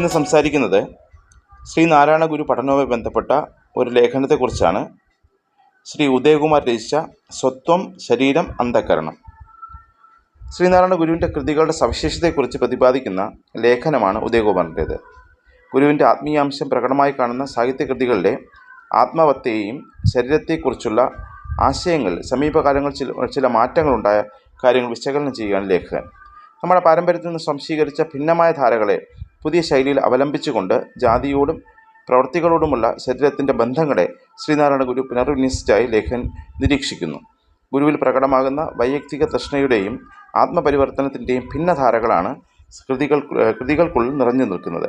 ഇന്ന് സംസാരിക്കുന്നത് ശ്രീനാരായണ ഗുരു പഠനവുമായി ബന്ധപ്പെട്ട ഒരു ലേഖനത്തെക്കുറിച്ചാണ്. ശ്രീ ഉദയകുമാർ രചിച്ച സ്വത്വം ശരീരം അന്ധകരണം. ശ്രീനാരായണ ഗുരുവിന്റെ കൃതികളുടെ സവിശേഷതയെക്കുറിച്ച് പ്രതിപാദിക്കുന്ന ലേഖനമാണ് ഉദയകുമാറിന്റേത്. ഗുരുവിന്റെ ആത്മീയാംശം പ്രകടമായി കാണുന്ന സാഹിത്യകൃതികളിലെ ആത്മവത്തെയും ശരീരത്തെക്കുറിച്ചുള്ള ആശയങ്ങൾ സമീപകാലങ്ങളിൽ ചില ചില മാറ്റങ്ങളുണ്ടായ കാര്യങ്ങൾ വിശകലനം ചെയ്യുകയാണ് ലേഖകൻ. നമ്മുടെ പാരമ്പര്യത്തിൽ നിന്ന് സംശീകരിച്ച ഭിന്നമായ ധാരകളെ പുതിയ ശൈലിയിൽ അവലംബിച്ചുകൊണ്ട് ജാതിയോടും പ്രവൃത്തികളോടുമുള്ള ശരീരത്തിന്റെ ബന്ധങ്ങളെ ശ്രീനാരായണ ഗുരു പുനർവിന്യസിച്ചായി ലേഖൻ നിരീക്ഷിക്കുന്നു. ഗുരുവിൽ പ്രകടമാകുന്ന വൈയക്തിക തൃഷ്ണയുടെയും ആത്മപരിവർത്തനത്തിന്റെയും ഭിന്നധാരകളാണ് കൃതികൾ കൃതികൾക്കുള്ളിൽ നിറഞ്ഞു നിൽക്കുന്നത്.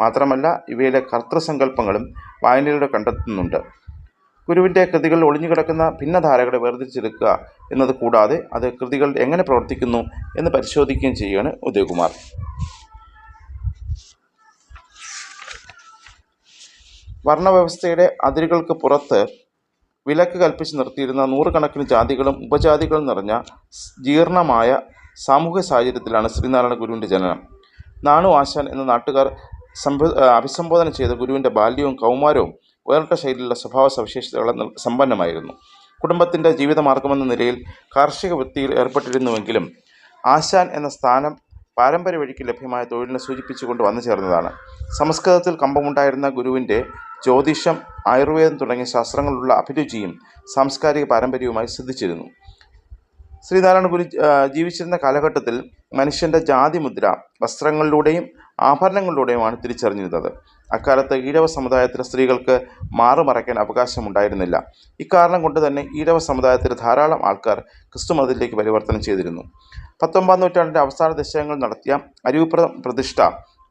മാത്രമല്ല ഇവയിലെ കർത്തൃസങ്കല്പങ്ങളും വായനയിലൂടെ കണ്ടെത്തുന്നുണ്ട്. ഗുരുവിന്റെ കൃതികളിൽ ഒളിഞ്ഞുകിടക്കുന്ന ഭിന്നധാരകളെ വേർതിരിച്ചെടുക്കുക എന്നത് കൂടാതെ അത് കൃതികൾ എങ്ങനെ പ്രവർത്തിക്കുന്നു എന്ന് പരിശോധിക്കുകയും ചെയ്യുകയാണ് ഉദയകുമാർ. വർണവ്യവസ്ഥയുടെ അതിരുകൾക്ക് പുറത്ത് വിലക്ക് കൽപ്പിച്ച് നിർത്തിയിരുന്ന നൂറുകണക്കിന് ജാതികളും ഉപജാതികളും നിറഞ്ഞ ജീർണമായ സാമൂഹ്യ സാഹചര്യത്തിലാണ് ശ്രീനാരായണ ഗുരുവിന്റെ ജനനം. നാണു ആശാൻ എന്ന നാട്ടുകാർ സംബോ അഭിസംബോധന ചെയ്ത ഗുരുവിന്റെ ബാല്യവും കൗമാരവും വേറിട്ട ശൈലിയിലുള്ള സ്വഭാവ സവിശേഷതകളെ സമ്പന്നമായിരുന്നു. കുടുംബത്തിന്റെ ജീവിതമാർഗമെന്ന നിലയിൽ കാർഷിക വൃത്തിയിൽ ഏർപ്പെട്ടിരുന്നുവെങ്കിലും ആശാൻ എന്ന സ്ഥാനം പാരമ്പര്യ വഴിക്ക് ലഭ്യമായ തൊഴിലിനെ സൂചിപ്പിച്ചുകൊണ്ട് വന്നു ചേർന്നതാണ്. സംസ്കൃതത്തിൽ കമ്പമുണ്ടായിരുന്ന ഗുരുവിന്റെ ജ്യോതിഷം ആയുർവേദം തുടങ്ങിയ ശാസ്ത്രങ്ങളുള്ള അഭിരുചിയും സാംസ്കാരിക പാരമ്പര്യവുമായി സിദ്ധിച്ചിരുന്നു. ശ്രീനാരായണ ഗുരു ജീവിച്ചിരുന്ന കാലഘട്ടത്തിൽ മനുഷ്യന്റെ ജാതിമുദ്ര വസ്ത്രങ്ങളിലൂടെയും ആഭരണങ്ങളിലൂടെയുമാണ് തിരിച്ചറിഞ്ഞിരുന്നത്. അക്കാലത്ത് ഈഴവ സമുദായത്തിലെ സ്ത്രീകൾക്ക് മാറുമറയ്ക്കാൻ അവകാശമുണ്ടായിരുന്നില്ല. ഇക്കാരണം കൊണ്ട് തന്നെ ഈഴവ സമുദായത്തിലെ ധാരാളം ആൾക്കാർ ക്രിസ്തുമതത്തിലേക്ക് പരിവർത്തനം ചെയ്തിരുന്നു. പത്തൊമ്പതാം നൂറ്റാണ്ടിന്റെ അവസാന ദശകങ്ങൾ നടത്തിയ അരൂപ്ര പ്രതിഷ്ഠ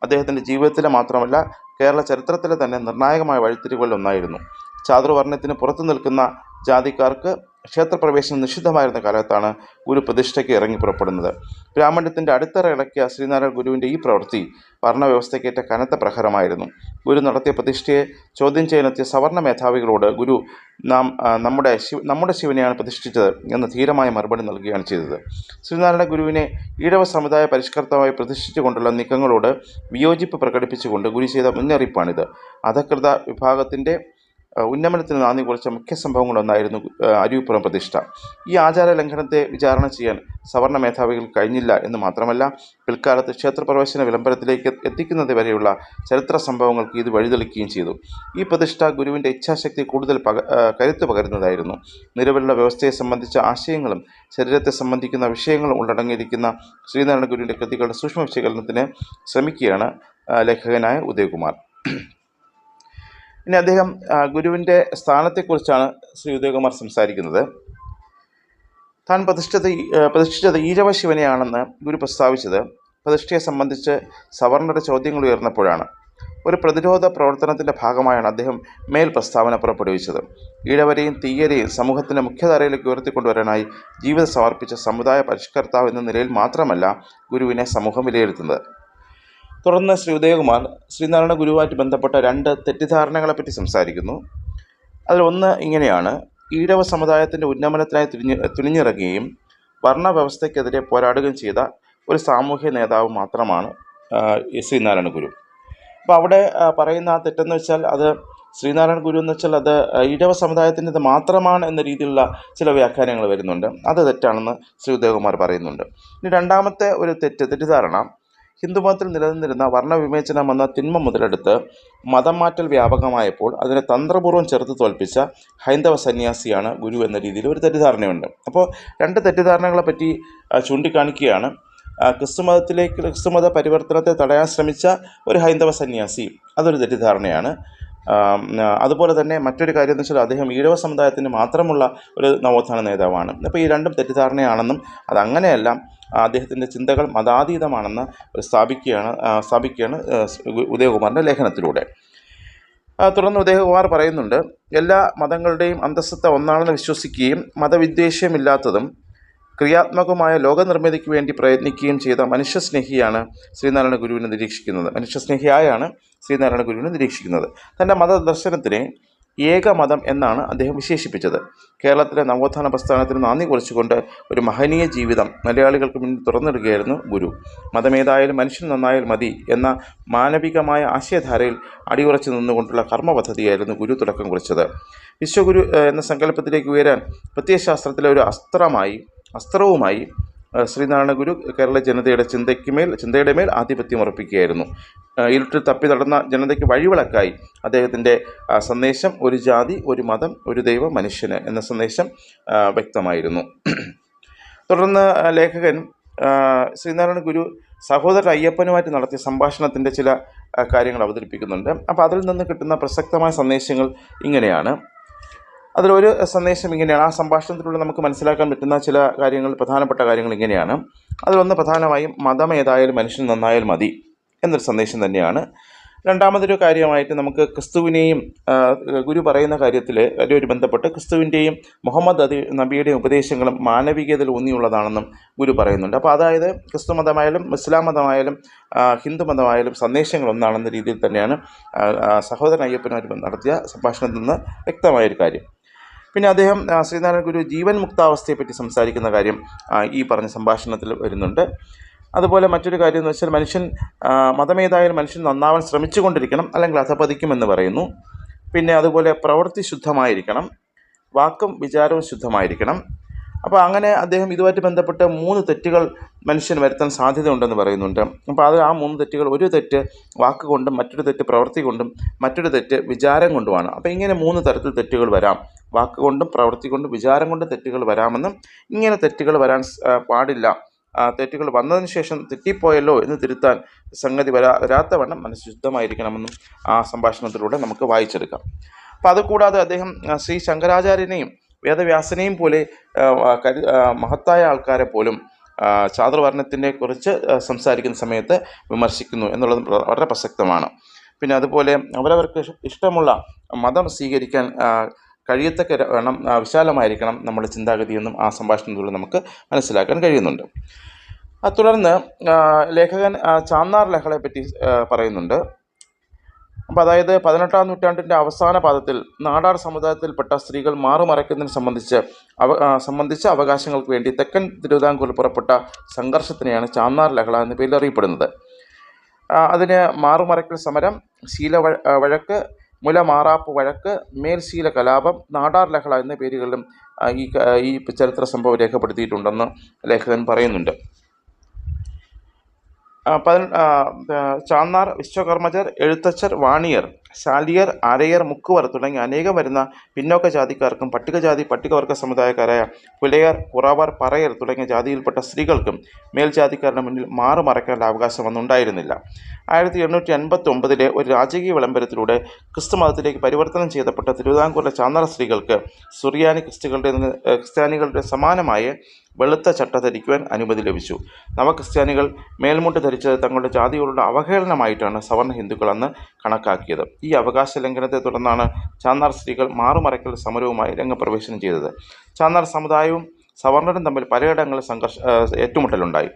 അദ്ദേഹത്തിന്റെ ജീവിതത്തിലെ മാത്രമല്ല കേരള ചരിത്രത്തിലെ തന്നെ നിർണായകമായ വഴിത്തിരിവുകളിൽ ഒന്നായിരുന്നു ചാതുർവർണത്തിന് പുറത്തു നിൽക്കുന്ന ജാതിക്കാർക്ക് ക്ഷേത്രപ്രവേശനം നിഷിദ്ധമായിരുന്ന കാലത്താണ് ഗുരു പ്രതിഷ്ഠയ്ക്ക് ഇറങ്ങി പുറപ്പെടുന്നത്. ബ്രാഹ്മണ്യത്തിന്റെ അടിത്തറ ഇളക്കിയ ശ്രീനാരായണ ഗുരുവിന്റെ ഈ പ്രവൃത്തി വർണവ്യവസ്ഥയ്ക്കേറ്റ കനത്ത പ്രഹരമായിരുന്നു. ഗുരു നടത്തിയ പ്രതിഷ്ഠയെ ചോദ്യം ചെയ്യാനെത്തിയ സവർണ മേധാവികളോട് ഗുരു നാം നമ്മുടെ ശിവ നമ്മുടെ ശിവനെയാണ് പ്രതിഷ്ഠിച്ചത് എന്ന് ധീരമായ മറുപടി നൽകുകയാണ് ചെയ്തത്. ശ്രീനാരായണ ഗുരുവിനെ ഈഴവ സമുദായ പരിഷ്കർത്താവായി പ്രതിഷ്ഠിച്ചുകൊണ്ടുള്ള നീക്കങ്ങളോട് വിയോജിപ്പ് പ്രകടിപ്പിച്ചുകൊണ്ട് ഗുരു ചെയ്ത മുന്നറിയിപ്പാണിത്. അധകൃത വിഭാഗത്തിന്റെ ഉന്നമനത്തിന് നാന്ദി കുറിച്ച മുഖ്യ സംഭവങ്ങളൊന്നായിരുന്നു അരിവിപ്പുറം പ്രതിഷ്ഠ. ഈ ആചാര ലംഘനത്തെ വിചാരണ ചെയ്യാൻ സവർണ മേധാവികൾ കഴിഞ്ഞില്ല എന്ന് മാത്രമല്ല പിൽക്കാലത്ത് ക്ഷേത്രപ്രവേശന വിളംബരത്തിലേക്ക് എത്തിക്കുന്നത് വരെയുള്ള ചരിത്ര സംഭവങ്ങൾക്ക് ഇത് വഴിതെളിക്കുകയും ചെയ്തു. ഈ പ്രതിഷ്ഠ ഗുരുവിന്റെ ഇച്ഛാശക്തി കൂടുതൽ പക കരുത്തു പകരുന്നതായിരുന്നു. നിലവിലുള്ള വ്യവസ്ഥയെ സംബന്ധിച്ച ആശയങ്ങളും ശരീരത്തെ സംബന്ധിക്കുന്ന വിഷയങ്ങളും ഉള്ളടങ്ങിയിരിക്കുന്ന ശ്രീനാരായണ ഗുരുവിന്റെ കൃതികളുടെ സൂക്ഷ്മ വിശകലനത്തിന് ശ്രമിക്കുകയാണ് ലേഖകനായ ഉദയകുമാർ. ഇനി അദ്ദേഹം ഗുരുവിന്റെ സ്ഥാനത്തെക്കുറിച്ചാണ് ശ്രീ ഉദയകുമാർ സംസാരിക്കുന്നത്. താൻ പ്രതിഷ്ഠിച്ചത് ഈരവ ശിവനെയാണെന്ന് ഗുരു പ്രസ്താവിച്ചത്. പ്രതിഷ്ഠയെ സംബന്ധിച്ച് സവർണരുടെ ചോദ്യങ്ങൾ ഉയർന്നപ്പോഴാണ്. ഒരു പ്രതിരോധ പ്രവർത്തനത്തിന്റെ ഭാഗമായാണ് അദ്ദേഹം മേൽ പ്രസ്താവന പുറപ്പെടുവിച്ചത്. ഈഴവരെയും തീയരെയും സമൂഹത്തിന്റെ മുഖ്യധാരയിലേക്ക് ഉയർത്തിക്കൊണ്ടുവരാനായി ജീവിതം സമർപ്പിച്ച സമുദായ പരിഷ്കർത്താവ് എന്ന നിലയിൽ മാത്രമല്ല ഗുരുവിനെ സമൂഹം വിലയിരുത്തുന്നത്. തുടർന്ന് ശ്രീ ഉദയകുമാർ ശ്രീനാരായണ ഗുരുവായിട്ട് ബന്ധപ്പെട്ട രണ്ട് തെറ്റിദ്ധാരണകളെപ്പറ്റി സംസാരിക്കുന്നു. അതിലൊന്ന് ഇങ്ങനെയാണ്. ഈഴവ സമുദായത്തിന്റെ ഉന്നമനത്തിനായി തുനിഞ്ഞ് തുനിഞ്ഞിറങ്ങുകയും വർണവ്യവസ്ഥയ്ക്കെതിരെ പോരാടുകയും ചെയ്ത ഒരു സാമൂഹ്യ നേതാവ് മാത്രമാണ് ശ്രീനാരായണ ഗുരു. അപ്പോൾ അവിടെ പറയുന്ന ആ തെറ്റെന്ന് വെച്ചാൽ അത് ശ്രീനാരായണ ഗുരു എന്ന് വെച്ചാൽ അത് ഈഴവ സമുദായത്തിന്റെ മാത്രമാണ് എന്ന രീതിയിലുള്ള ചില വ്യാഖ്യാനങ്ങൾ വരുന്നുണ്ട്. അത് തെറ്റാണെന്ന് ശ്രീ ഉദയകുമാർ പറയുന്നുണ്ട്. ഇനി രണ്ടാമത്തെ ഒരു തെറ്റ് തെറ്റിദ്ധാരണ. ഹിന്ദുമതത്തിൽ നിലനിന്നിരുന്ന വർണവിവേചനം എന്ന തിന്മ മുതലെടുത്ത് മതം മാറ്റൽ വ്യാപകമായപ്പോൾ അതിനെ തന്ത്രപൂർവം ചെറുത്ത് തോൽപ്പിച്ച ഹൈന്ദവ സന്യാസിയാണ് ഗുരു എന്ന രീതിയിൽ ഒരു തെറ്റിദ്ധാരണയുണ്ട്. അപ്പോൾ രണ്ട് തെറ്റിദ്ധാരണകളെ പറ്റി ചൂണ്ടിക്കാണിക്കുകയാണ്. ക്രിസ്തുമതത്തിലേക്ക് ക്രിസ്തുമത പരിവർത്തനത്തെ തടയാൻ ശ്രമിച്ച ഒരു ഹൈന്ദവ സന്യാസി. അതൊരു തെറ്റിദ്ധാരണയാണ്. അതുപോലെ തന്നെ മറ്റൊരു കാര്യം എന്ന് വെച്ചാൽ അദ്ദേഹം ഈഴവ സമുദായത്തിന് മാത്രമുള്ള ഒരു നവോത്ഥാന നേതാവാണ്. അപ്പോൾ ഈ രണ്ടും തെറ്റിദ്ധാരണയാണെന്നും അതങ്ങനെയല്ല അദ്ദേഹത്തിന്റെ ചിന്തകൾ മതാതീതമാണെന്ന് സ്ഥാപിക്കുകയാണ് സ്ഥാപിക്കുകയാണ് ഉദയകുമാറിന്റെ ലേഖനത്തിലൂടെ. തുടർന്ന് ഉദയകുമാർ പറയുന്നുണ്ട് എല്ലാ മതങ്ങളുടെയും അന്തസ്സത്ത ഒന്നാണെന്ന് വിശ്വസിക്കുകയും മതവിദ്വേഷമില്ലാത്തതും ക്രിയാത്മകമായ ലോകനിർമ്മിതിക്ക് വേണ്ടി പ്രയത്നിക്കുകയും ചെയ്ത മനുഷ്യസ്നേഹിയാണ് ശ്രീനാരായണ ഗുരുവിനെ നിരീക്ഷിക്കുന്നത്. മനുഷ്യസ്നേഹിയായാണ് ശ്രീനാരായണ ഗുരുവിനെ നിരീക്ഷിക്കുന്നത്. തന്റെ മതദർശനത്തിനെ ഏകമതം എന്നാണ് അദ്ദേഹം വിശേഷിപ്പിച്ചത്. കേരളത്തിലെ നവോത്ഥാന പ്രസ്ഥാനത്തിന് നന്ദി കുറിച്ചുകൊണ്ട് ഒരു മഹനീയ ജീവിതം മലയാളികൾക്ക് മുന്നിൽ തുറന്നിടുകയായിരുന്നു ഗുരു. മതമേതായാലും മനുഷ്യൻ നന്നായാൽ മതി എന്ന മാനവികമായ ആശയധാരയിൽ അടിയുറച്ചു നിന്നുകൊണ്ടുള്ള കർമ്മപദ്ധതിയായിരുന്നു ഗുരു തുടക്കം കുറിച്ചത്. വിശ്വഗുരു എന്ന സങ്കല്പത്തിലേക്ക് ഉയരാൻ പ്രത്യയശാസ്ത്രത്തിലെ ഒരു അസ്ത്രമായി അസ്ത്രവുമായി ശ്രീനാരായണ ഗുരു കേരള ജനതയുടെ ചിന്തയ്ക്ക് മേൽ ചിന്തയുടെ മേൽ ആധിപത്യം ഉറപ്പിക്കുകയായിരുന്നു. ഇരുട്ട് ഇരുട്ടിൽ തപ്പി നടന്ന ജനതയ്ക്ക് വഴിവിളക്കായി അദ്ദേഹത്തിന്റെ സന്ദേശം ഒരു ജാതി ഒരു മതം ഒരു ദൈവം മനുഷ്യന് എന്ന സന്ദേശം വ്യക്തമായിരുന്നു. തുടർന്ന് ലേഖകൻ ശ്രീനാരായണ ഗുരു സഹോദരൻ അയ്യപ്പനുമായിട്ട് നടത്തിയ സംഭാഷണത്തിന്റെ ചില കാര്യങ്ങൾ അവതരിപ്പിക്കുന്നുണ്ട്. അപ്പോൾ അതിൽ നിന്ന് കിട്ടുന്ന പ്രസക്തമായ സന്ദേശങ്ങൾ ഇങ്ങനെയാണ്. അതിലൊരു സന്ദേശം ഇങ്ങനെയാണ്. ആ സംഭാഷണത്തിലൂടെ നമുക്ക് മനസ്സിലാക്കാൻ പറ്റുന്ന ചില കാര്യങ്ങൾ പ്രധാനപ്പെട്ട കാര്യങ്ങൾ ഇങ്ങനെയാണ്. അതിലൊന്ന് പ്രധാനമായും മതം ഏതായാലും മനുഷ്യൻ നന്നായാൽ മതി എന്നൊരു സന്ദേശം തന്നെയാണ്. രണ്ടാമതൊരു കാര്യമായിട്ട് നമുക്ക് ക്രിസ്തുവിനെയും ഗുരു പറയുന്ന കാര്യത്തിൽ ഒരു ബന്ധപ്പെട്ട് ക്രിസ്തുവിന്റെയും മുഹമ്മദ് അതി നബിയുടെയും ഉപദേശങ്ങളും മാനവികതയിൽ ഊന്നിയുള്ളതാണെന്നും ഗുരു പറയുന്നുണ്ട്. അപ്പോൾ അതായത് ക്രിസ്തു മതമായാലും ഇസ്ലാം മതമായാലും ഹിന്ദു മതമായാലും സന്ദേശങ്ങൾ ഒന്നാണെന്ന രീതിയിൽ തന്നെയാണ് സഹോദരൻ അയ്യപ്പനുമായി നടത്തിയ സംഭാഷണത്തിൽ നിന്ന് വ്യക്തമായൊരു കാര്യം. പിന്നെ അദ്ദേഹം ശ്രീനാരായണ ഗുരു ജീവൻ മുക്താവസ്ഥയെ പറ്റി സംസാരിക്കുന്ന കാര്യം ഈ പറഞ്ഞ സംഭാഷണത്തിൽ വരുന്നുണ്ട്. അതുപോലെ മറ്റൊരു കാര്യം എന്ന് വെച്ചാൽ മനുഷ്യൻ മതമേതായാലും മനുഷ്യൻ നന്നാവാൻ ശ്രമിച്ചുകൊണ്ടിരിക്കണം അല്ലെങ്കിൽ അധപതിക്കുമെന്ന് പറയുന്നു. പിന്നെ അതുപോലെ പ്രവൃത്തി ശുദ്ധമായിരിക്കണം വാക്കും വിചാരവും ശുദ്ധമായിരിക്കണം. അപ്പോൾ അങ്ങനെ അദ്ദേഹം ഇതുമായിട്ട് ബന്ധപ്പെട്ട് മൂന്ന് തെറ്റുകൾ മനുഷ്യൻ വരുത്താൻ സാധ്യതയുണ്ടെന്ന് പറയുന്നുണ്ട്. അപ്പോൾ അത് ആ മൂന്ന് തെറ്റുകൾ ഒരു തെറ്റ് വാക്കുകൊണ്ടും മറ്റൊരു തെറ്റ് പ്രവൃത്തി കൊണ്ടും മറ്റൊരു തെറ്റ് വിചാരം കൊണ്ടുമാണ്. അപ്പോൾ ഇങ്ങനെ മൂന്ന് തരത്തിൽ തെറ്റുകൾ വരാം. വാക്കുകൊണ്ടും പ്രവൃത്തി കൊണ്ടും വിചാരം കൊണ്ടും തെറ്റുകൾ വരാമെന്നും ഇങ്ങനെ തെറ്റുകൾ വരാൻ പാടില്ല. തെറ്റുകൾ വന്നതിന് ശേഷം തെറ്റിപ്പോയല്ലോ എന്ന് തിരുത്താൻ സംഗതി വരാ വരാത്തവണ്ണം മനസ്സ് ശുദ്ധമായിരിക്കണമെന്നും ആ സംഭാഷണത്തിലൂടെ നമുക്ക് വായിച്ചെടുക്കാം. അപ്പോൾ അതുകൂടാതെ അദ്ദേഹം ശ്രീ ശങ്കരാചാര്യനെയും വേദവ്യാസനെയും പോലെ കരു മഹത്തായ ആൾക്കാരെ പോലും ചാതുർവർണത്തിനെ കുറിച്ച് സംസാരിക്കുന്ന സമയത്ത് വിമർശിക്കുന്നു എന്നുള്ളത് വളരെ പ്രസക്തമാണ്. പിന്നെ അതുപോലെ അവരവർക്ക് ഇഷ്- ഇഷ്ടമുള്ള മതം സ്വീകരിക്കാൻ കഴിയത്തക്ക വേണം വിശാലമായിരിക്കണം നമ്മുടെ ചിന്താഗതിയെന്നും ആ സംഭാഷണത്തിലൂടെ നമുക്ക് മനസ്സിലാക്കാൻ കഴിയുന്നുണ്ട്. തുടർന്ന് ലേഖകൻ ചാന്നാർ ലഹളയെ പറ്റി പറയുന്നുണ്ട്. അപ്പോൾ അതായത് പതിനെട്ടാം നൂറ്റാണ്ടിന്റെ അവസാന പാദത്തിൽ നാടാർ സമുദായത്തിൽപ്പെട്ട സ്ത്രീകൾ മാറുമറയ്ക്കുന്നതിനെ സംബന്ധിച്ച് അവ സംബന്ധിച്ച അവകാശങ്ങൾക്ക് വേണ്ടി തെക്കൻ തിരുവിതാംകൂറിൽ പുറപ്പെട്ട സംഘർഷത്തിനെയാണ് ചാന്നാർ ലഹള എന്ന പേരിൽ അറിയപ്പെടുന്നത് അതിന് മാറുമറയ്ക്കൽ സമരം ശീല വഴക്ക് മുല മാറാപ്പ് വഴക്ക് മേൽശീല കലാപം നാടാർ ലഹള എന്ന പേരുകളിലും ഈ ഈ ചരിത്ര സംഭവം രേഖപ്പെടുത്തിയിട്ടുണ്ടെന്ന് ലേഖകൻ പറയുന്നുണ്ട്. ആ, ചാന്നാർ വിശ്വകർമ്മജർ എഴുത്തച്ഛർ വാണിയർ ശാലിയർ അരയർ മുക്കുവർ തുടങ്ങി അനേകം വരുന്ന പിന്നോക്ക ജാതിക്കാർക്കും പട്ടികജാതി പട്ടികവർഗ സമുദായക്കാരായ പുലയർ കുറവർ പറയർ തുടങ്ങിയ ജാതിയിൽപ്പെട്ട സ്ത്രീകൾക്കും മേൽജാതിക്കാരുടെ മുന്നിൽ മാറുമറയ്ക്കേണ്ട അവകാശം അന്നുണ്ടായിരുന്നില്ല ആയിരത്തി എണ്ണൂറ്റി അൻപത്തി ഒമ്പതിലെ ഒരു രാജകീയ വിളംബരത്തിലൂടെ ക്രിസ്തു മതത്തിലേക്ക് പരിവർത്തനം ചെയ്യപ്പെട്ട തിരുവിതാംകൂറിലെ ചാന്നാർ സ്ത്രീകൾക്ക് സുറിയാനി ക്രിസ്തുക്കളുടെ ക്രിസ്ത്യാനികളുടെ സമാനമായ വെളുത്ത ചട്ട ധരിക്കുവാൻ അനുമതി ലഭിച്ചു. നവക്രിസ്ത്യാനികൾ മേൽമുട്ട് ധരിച്ചത് തങ്ങളുടെ ജാതികളുടെ അവഹേളനമായിട്ടാണ് സവർണ ഹിന്ദുക്കൾ അന്ന് കണക്കാക്കിയത്. ഈ അവകാശ ലംഘനത്തെ തുടർന്നാണ് ചാന്നാർ സ്ത്രീകൾ മാറുമറയ്ക്കൽ സമരവുമായി രംഗപ്രവേശനം ചെയ്തത്. ചാന്നാർ സമുദായവും സവർണരും തമ്മിൽ പലയിടങ്ങളിൽ സംഘർഷ ഏറ്റുമുട്ടലുണ്ടായി.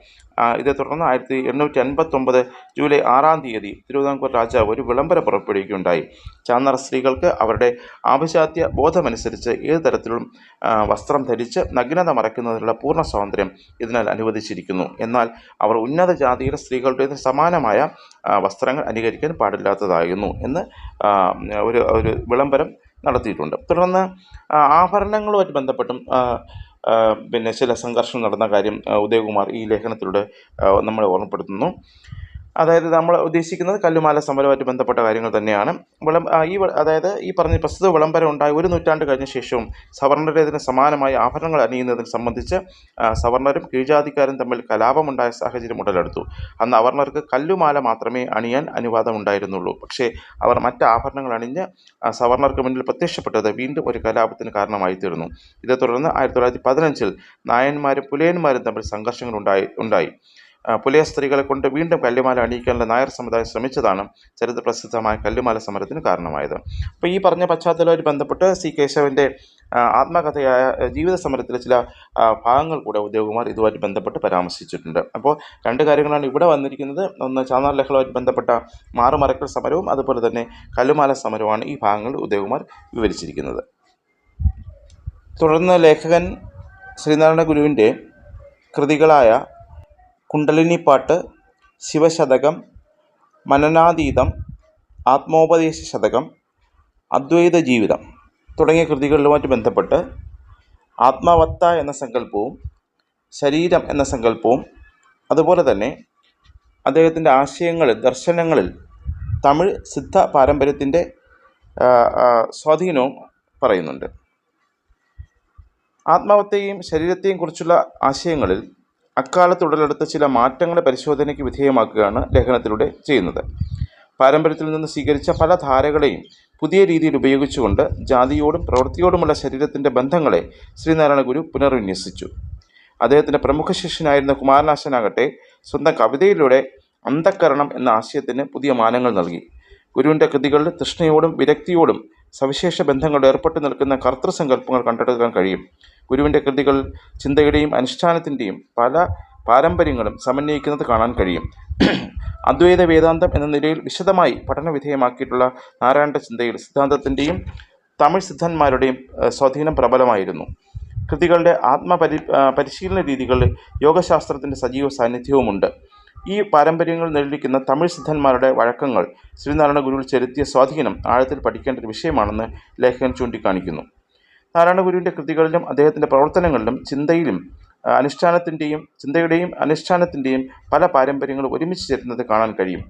ഇതേ തുടർന്ന് ആയിരത്തി എണ്ണൂറ്റി അൻപത്തൊമ്പത് ജൂലൈ ആറാം തീയതി തിരുവിതാംകൂർ രാജാവ് ഒരു വിളംബരം പുറപ്പെടുവിക്കുകയുണ്ടായി. ചാന്നർ സ്ത്രീകൾക്ക് അവരുടെ ആവശ്യാത്യ ബോധമനുസരിച്ച് ഏത് തരത്തിലും വസ്ത്രം ധരിച്ച് നഗ്നത മറയ്ക്കുന്നതിനുള്ള പൂർണ സ്വാതന്ത്ര്യം ഇതിനാൽ അനുവദിച്ചിരിക്കുന്നു. എന്നാൽ അവർ ഉന്നത ജാതിയിലെ സ്ത്രീകളുടേതിന് സമാനമായ വസ്ത്രങ്ങൾ അനുകരിക്കാൻ പാടില്ലാത്തതായിരുന്നു എന്ന് ഒരു ഒരു വിളംബരം നടത്തിയിട്ടുണ്ട്. തുടർന്ന് ആഭരണങ്ങളുമായിട്ട് ബന്ധപ്പെട്ടും പിന്നെ ചില സംഘർഷം നടന്ന കാര്യം ഉദയകുമാർ ഈ ലേഖനത്തിലൂടെ നമ്മളെ ഓർമ്മപ്പെടുത്തുന്നു. അതായത് നമ്മൾ ഉദ്ദേശിക്കുന്നത് കല്ലുമാല സമരവുമായിട്ട് ബന്ധപ്പെട്ട കാര്യങ്ങൾ തന്നെയാണ്. വിളം ഈ അതായത് ഈ പറഞ്ഞ പ്രസ്തുത വിളംബരം ഉണ്ടായി ഒരു നൂറ്റാണ്ട് കഴിഞ്ഞ ശേഷവും സവർണരേതിന് സമാനമായ ആഭരണങ്ങൾ അണിയുന്നതിനെ സംബന്ധിച്ച് സവർണരും കീഴ്ജാതിക്കാരും തമ്മിൽ കലാപമുണ്ടായ സാഹചര്യം ഉടലെടുത്തു. അന്ന് അവർണർക്ക് കല്ലുമാല മാത്രമേ അണിയാൻ അനുവാദം ഉണ്ടായിരുന്നുള്ളൂ പക്ഷേ അവർ മറ്റ് ആഭരണങ്ങൾ അണിഞ്ഞ് സവർണർക്ക് മുന്നിൽ പ്രത്യക്ഷപ്പെട്ടത് വീണ്ടും ഒരു കലാപത്തിന് കാരണമായി തീർന്നു ഇതേ തുടർന്ന് ആയിരത്തി തൊള്ളായിരത്തി പതിനഞ്ചിൽ നായന്മാരും പുലയന്മാരും തമ്മിൽ സംഘർഷങ്ങൾ ഉണ്ടായി ഉണ്ടായി. പുലയ സ്ത്രീകളെ കൊണ്ട് വീണ്ടും കല്ലുമാല അണിയിക്കാനുള്ള നായർ സമുദായം ശ്രമിച്ചതാണ് ചരിത്ര പ്രസിദ്ധമായ കല്ലുമാല സമരത്തിന് കാരണമായത്. അപ്പോൾ ഈ പറഞ്ഞ പശ്ചാത്തലവുമായി ബന്ധപ്പെട്ട് സി കേശവന്റെ ആത്മകഥയായ ജീവിത സമരത്തിലെ ചില ഭാഗങ്ങൾ കൂടെ ഉദ്യോഗമാർ ഇതുമായിട്ട് ബന്ധപ്പെട്ട് പരാമർശിച്ചിട്ടുണ്ട്. അപ്പോൾ രണ്ട് കാര്യങ്ങളാണ് ഇവിടെ വന്നിരിക്കുന്നത്. ഒന്ന് ചാന്നാർ ലഹളവുമായിട്ട് ബന്ധപ്പെട്ട മാറുമറക്കൽ സമരവും അതുപോലെ തന്നെ കല്ലുമാല സമരവുമാണ് ഈ ഭാഗങ്ങൾ ഉദയകുമാർ വിവരിച്ചിരിക്കുന്നത്. തുടർന്ന് ലേഖകൻ ശ്രീനാരായണ ഗുരുവിന്റെ കൃതികളായ കുണ്ടലിനി പാട്ട് ശിവശതകം മനനാതീതം ആത്മോപദേശ ശതകം അദ്വൈത ജീവിതം തുടങ്ങിയ കൃതികളുമായിട്ട് ബന്ധപ്പെട്ട് ആത്മവത്ത എന്ന സങ്കല്പവും ശരീരം എന്ന സങ്കല്പവും അതുപോലെ തന്നെ അദ്ദേഹത്തിന്റെ ആശയങ്ങളിൽ ദർശനങ്ങളിൽ തമിഴ് സിദ്ധ പാരമ്പര്യത്തിന്റെ സ്വാധീനവും പറയുന്നുണ്ട്. ആത്മാവത്തെയും ശരീരത്തെയും കുറിച്ചുള്ള ആശയങ്ങളിൽ അക്കാലത്ത് ഉടലെടുത്ത ചില മാറ്റങ്ങളെ പരിശോധനയ്ക്ക് വിധേയമാക്കുകയാണ് ലേഖനത്തിലൂടെ ചെയ്യുന്നത്. പാരമ്പര്യത്തിൽ നിന്ന് സ്വീകരിച്ച പല ധാരകളെയും പുതിയ രീതിയിൽ ഉപയോഗിച്ചുകൊണ്ട് ജാതിയോടും പ്രവൃത്തിയോടുമുള്ള ശരീരത്തിന്റെ ബന്ധങ്ങളെ ശ്രീനാരായണ ഗുരു പുനർവിന്യസിച്ചു. അദ്ദേഹത്തിന്റെ പ്രമുഖ ശിഷ്യനായിരുന്ന കുമാരനാശനാകട്ടെ സ്വന്തം കവിതയിലൂടെ അന്ധക്കരണം എന്ന ആശയത്തിന് പുതിയ മാനങ്ങൾ നൽകി. ഗുരുവിന്റെ കൃതികളിൽ തൃഷ്ണയോടും വിരക്തിയോടും സവിശേഷ ബന്ധങ്ങളിൽ ഏർപ്പെട്ടു നിൽക്കുന്ന കർത്തൃസങ്കല്പങ്ങൾ കണ്ടെടുക്കാൻ കഴിയും. ഗുരുവിന്റെ കൃതികൾ ചിന്തയുടെയും അനുഷ്ഠാനത്തിന്റെയും പല പാരമ്പര്യങ്ങളും സമന്വയിക്കുന്നത് കാണാൻ കഴിയും. അദ്വൈത വേദാന്തം എന്ന നിലയിൽ വിശദമായി പഠനവിധേയമാക്കിയിട്ടുള്ള നാരായണ ചിന്തയിൽ സിദ്ധാന്തത്തിന്റെയും തമിഴ് സിദ്ധന്മാരുടെയും സ്വാധീനം പ്രബലമായിരുന്നു. കൃതികളുടെ ആത്മപരി പരിശീലന രീതികളിൽ യോഗശാസ്ത്രത്തിന്റെ സജീവ സാന്നിധ്യവുമുണ്ട്. ഈ പാരമ്പര്യങ്ങൾ നിലനിൽക്കുന്ന തമിഴ് സിദ്ധന്മാരുടെ വഴക്കങ്ങൾ ശ്രീനാരായണ ഗുരുവിൽ ചെലുത്തിയ സ്വാധീനം ആഴത്തിൽ പഠിക്കേണ്ട ഒരു വിഷയമാണെന്ന് ലേഖകൻ ചൂണ്ടിക്കാണിക്കുന്നു. നാരായണ ഗുരുവിന്റെ കൃതികളിലും അദ്ദേഹത്തിന്റെ പ്രവർത്തനങ്ങളിലും ചിന്തയിലും അനുഷ്ഠാനത്തിന്റെയും ചിന്തയുടെയും അനുഷ്ഠാനത്തിന്റെയും പല പാരമ്പര്യങ്ങളും ഒരുമിച്ച് ചേരുന്നത് കാണാൻ കഴിയും.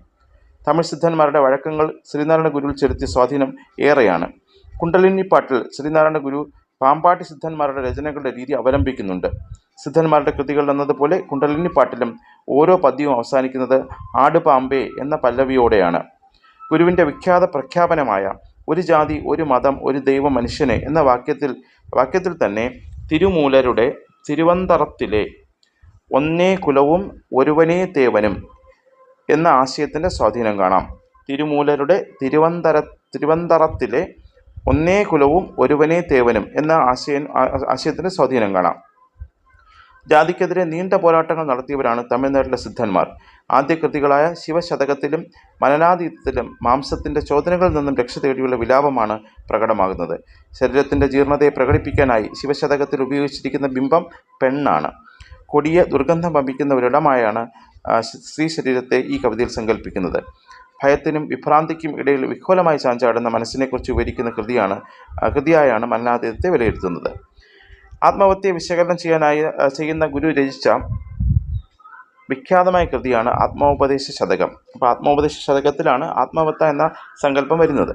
തമിഴ് സിദ്ധന്മാരുടെ വഴക്കങ്ങൾ ശ്രീനാരായണ ഗുരുവിൽ ചെലുത്തിയ സ്വാധീനം ഏറെയാണ്. കുണ്ടലിനി പാട്ടിൽ ശ്രീനാരായണ ഗുരു പാമ്പാട്ടി സിദ്ധന്മാരുടെ രചനകളുടെ രീതി അവലംബിക്കുന്നുണ്ട്. സിദ്ധന്മാരുടെ കൃതികൾ എന്നതുപോലെ കുണ്ടലിനി പാട്ടിലും ഓരോ പദ്യവും അവസാനിക്കുന്നത് ആട് പാമ്പേ എന്ന പല്ലവിയോടെയാണ്. ഗുരുവിന്റെ വിഖ്യാത പ്രഖ്യാപനമായ ഒരു ജാതി ഒരു മതം ഒരു ദൈവം മനുഷ്യനെ എന്ന വാക്യത്തിൽ വാക്യത്തിൽ തന്നെ തിരുമൂലരുടെ തിരുവന്തറത്തിലെ ഒന്നേ കുലവും ഒരുവനേ തേവനും എന്ന ആശയത്തിന്റെ സ്വാധീനം കാണാം. തിരുമൂലരുടെ തിരുവന്തര തിരുവന്തറത്തിലെ ഒന്നേ കുലവും ഒരുവനേ തേവനും എന്ന ആശയം ആശയത്തിന്റെ സ്വാധീനം കാണാം. ജാതിക്കെതിരെ നീണ്ട പോരാട്ടങ്ങൾ നടത്തിയവരാണ് തമിഴ്നാട്ടിലെ സിദ്ധന്മാർ. ആദ്യ കൃതികളായ ശിവശതകത്തിലും മനനാതീതത്തിലും മാംസത്തിന്റെ ചോദനകളിൽ നിന്നും രക്ഷ തേടിയുള്ള വിലാപമാണ് പ്രകടമാകുന്നത്. ശരീരത്തിന്റെ ജീർണതയെ പ്രകടിപ്പിക്കാനായി ശിവശതകത്തിൽ ഉപയോഗിച്ചിരിക്കുന്ന ബിംബം പെണ്ണാണ്. കൊടിയ ദുർഗന്ധം വമിക്കുന്ന ഒരിടമായാണ് സ്ത്രീ ശരീരത്തെ ഈ കവിതയിൽ സങ്കല്പിക്കുന്നത് ഭയത്തിനും വിഭ്രാന്തിക്കും ഇടയിൽ വിഹ്വലമായി ചാഞ്ചാടുന്ന മനസ്സിനെക്കുറിച്ച് വിവരിക്കുന്ന കൃതിയാണ് കൃതിയായാണ് മലനാതീതത്തെ വിലയിരുത്തുന്നത്. ആത്മഹത്യ വിശകലനം ചെയ്യാനായി ചെയ്യുന്ന ഗുരു രചിച്ച വിഖ്യാതമായ കൃതിയാണ് ആത്മോപദേശ ശതകം. അപ്പോൾ ആത്മോപദേശ ശതകത്തിലാണ് ആത്മവത്ത എന്ന സങ്കല്പം വരുന്നത്.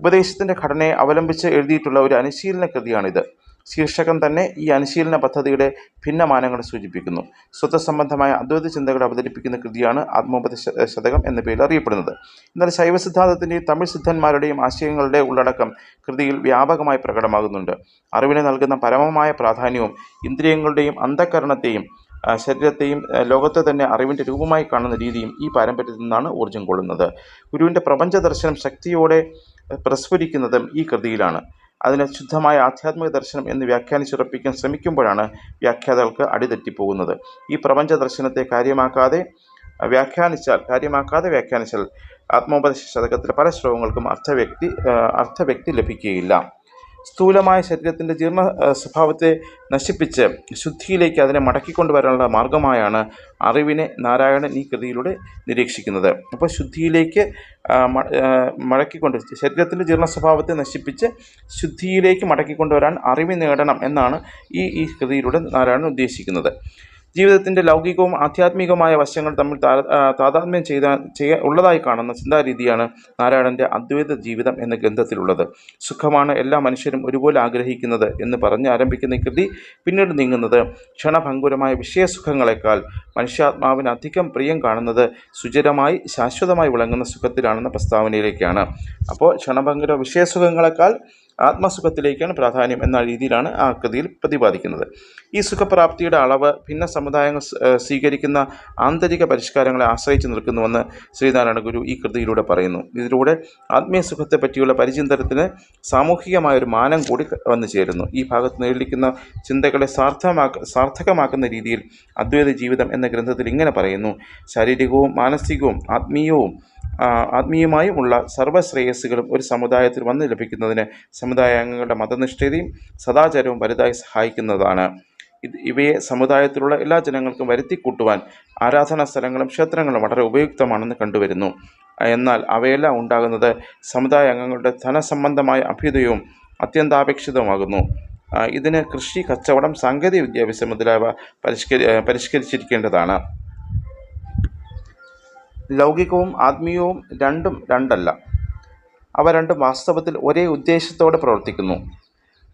ഉപദേശത്തിന്റെ ഘടനയെ അവലംബിച്ച് എഴുതിയിട്ടുള്ള ഒരു അനുശീലന കൃതിയാണിത്. ശീർഷകം തന്നെ ഈ അനുശീലന പദ്ധതിയുടെ ഭിന്നമാനങ്ങളെ സൂചിപ്പിക്കുന്നു. സ്വത്വസംബന്ധമായ അദ്വൈത ചിന്തകൾ അവതരിപ്പിക്കുന്ന കൃതിയാണ് ആത്മോപദേശ ശതകം എന്ന പേരിൽ അറിയപ്പെടുന്നത്. എന്നാൽ ശൈവ സിദ്ധാന്തത്തിന്റെയും തമിഴ് സിദ്ധന്മാരുടെയും ആശയങ്ങളുടെ ഉള്ളടക്കം കൃതിയിൽ വ്യാപകമായി പ്രകടമാകുന്നുണ്ട്. അറിവിന് നൽകുന്ന പരമമായ പ്രാധാന്യവും ഇന്ദ്രിയങ്ങളുടെയും അന്ധകരണത്തെയും ശരീരത്തെയും ലോകത്തെ തന്നെ അറിവിന്റെ രൂപമായി കാണുന്ന രീതിയും ഈ പാരമ്പര്യത്തിൽ നിന്നാണ് ഊർജം കൊള്ളുന്നത്. ഗുരുവിന്റെ പ്രപഞ്ച ദർശനം ശക്തിയോടെ പ്രസ്ഫുരിക്കുന്നതും ഈ കൃതിയിലാണ്. അതിനെ ശുദ്ധമായ ആധ്യാത്മിക ദർശനം എന്ന് വ്യാഖ്യാനിച്ചുറപ്പിക്കാൻ ശ്രമിക്കുമ്പോഴാണ് വ്യാഖ്യാതാക്കൾക്ക് അടിതെറ്റിപ്പോകുന്നത്. ഈ പ്രപഞ്ച ദർശനത്തെ കാര്യമാക്കാതെ വ്യാഖ്യാനിച്ചാൽ കാര്യമാക്കാതെ വ്യാഖ്യാനിച്ചാൽ ആത്മോപദേശ ശതകത്തിലെ പല ശ്ലോകങ്ങൾക്കും അർത്ഥവ്യക്തി അർത്ഥവ്യക്തി ലഭിക്കുകയില്ല. സ്ഥൂലമായ ശരീരത്തിന്റെ ജീർണ സ്വഭാവത്തെ നശിപ്പിച്ച് ശുദ്ധിയിലേക്ക് അതിനെ മടക്കിക്കൊണ്ടുവരാനുള്ള മാർഗമായാണ് അറിവിനെ നാരായണൻ ഈ കൃതിയിലൂടെ നിരീക്ഷിക്കുന്നത്. അപ്പോൾ ശുദ്ധിയിലേക്ക് മടക്കിക്കൊണ്ട് ശരീരത്തിന്റെ ജീർണ സ്വഭാവത്തെ നശിപ്പിച്ച് ശുദ്ധിയിലേക്ക് മടക്കിക്കൊണ്ടുവരാൻ അറിവ് നേടണം എന്നാണ് ഈ ഈ കൃതിയിലൂടെ നാരായണൻ ഉദ്ദേശിക്കുന്നത്. ജീവിതത്തിന്റെ ലൗകികവും ആധ്യാത്മികവുമായ വശങ്ങൾ തമ്മിൽ താതാത്മ്യം ചെയ്ത ചെയ്യ ഉള്ളതായി കാണുന്ന ചിന്താരീതിയാണ് നാരായണന്റെ അദ്വൈത ജീവിതം എന്ന ഗ്രന്ഥത്തിലുള്ളത്. സുഖമാണ് എല്ലാ മനുഷ്യരും ഒരുപോലെ ആഗ്രഹിക്കുന്നത് എന്ന് പറഞ്ഞ് ആരംഭിക്കുന്ന കൃതി പിന്നീട് നീങ്ങുന്നത്. ക്ഷണഭങ്കുരമായ വിഷയസുഖങ്ങളെക്കാൾ മനുഷ്യാത്മാവിന് അധികം പ്രിയം കാണുന്നത് സുചിരമായി ശാശ്വതമായി വിളങ്ങുന്ന സുഖത്തിലാണെന്ന പ്രസ്താവനയിലേക്കാണ്. അപ്പോൾ ക്ഷണഭങ്കുര വിഷയസുഖങ്ങളെക്കാൾ ആത്മസുഖത്തിലേക്കാണ് പ്രാധാന്യം എന്ന രീതിയിലാണ് ആ കൃതിയിൽ പ്രതിപാദിക്കുന്നത്. ഈ സുഖപ്രാപ്തിയുടെ അളവ് ഭിന്ന സമുദായങ്ങൾ സ്വീകരിക്കുന്ന ആന്തരിക പരിഷ്കാരങ്ങളെ ആശ്രയിച്ച് നിൽക്കുന്നുവെന്ന് ശ്രീനാരായണ ഗുരു ഈ കൃതിയിലൂടെ പറയുന്നു. ഇതിലൂടെ ആത്മീയ സുഖത്തെ പറ്റിയുള്ള പരിചിന്തനത്തിന് സാമൂഹികമായൊരു മാനം കൂടി വന്നു ചേരുന്നു. ഈ ഭാഗത്ത് നേരിടിക്കുന്ന ചിന്തകളെ സാർത്ഥമാക്ക സാർത്ഥകമാക്കുന്ന രീതിയിൽ അദ്വൈത ജീവിതം എന്ന ഗ്രന്ഥത്തിൽ ഇങ്ങനെ പറയുന്നു. ശാരീരികവും മാനസികവും ആത്മീയവും ആ, ആത്മീയമായും ഉള്ള സർവശ്രേയസ്സുകളും ഒരു സമുദായത്തിൽ വന്നു ലഭിക്കുന്നതിന് സമുദായ അംഗങ്ങളുടെ മതനിഷ്ഠതയും സദാചാരവും വലുതായി സഹായിക്കുന്നതാണ്. ഇത് ഇവയെ സമുദായത്തിലുള്ള എല്ലാ ജനങ്ങൾക്കും വരുത്തിക്കൂട്ടുവാൻ ആരാധനാ സ്ഥലങ്ങളും ക്ഷേത്രങ്ങളും വളരെ ഉപയുക്തമാണെന്ന് കണ്ടുവരുന്നു. എന്നാൽ അവയെല്ലാം ഉണ്ടാകുന്നത് സമുദായ അംഗങ്ങളുടെ ധനസംബന്ധമായ അഭ്യുദയവും അത്യന്താപേക്ഷിതമാകുന്നു ഇതിന് കൃഷി കച്ചവടം സാങ്കേതിക വിദ്യാഭ്യാസം മുതലായവ പരിഷ്കരി പരിഷ്കരിച്ചിരിക്കേണ്ടതാണ്. ലൗകികവും ആത്മീയവും രണ്ടും രണ്ടല്ല. അവ രണ്ടും വാസ്തവത്തിൽ ഒരേ ഉദ്ദേശത്തോടെ പ്രവർത്തിക്കുന്നു.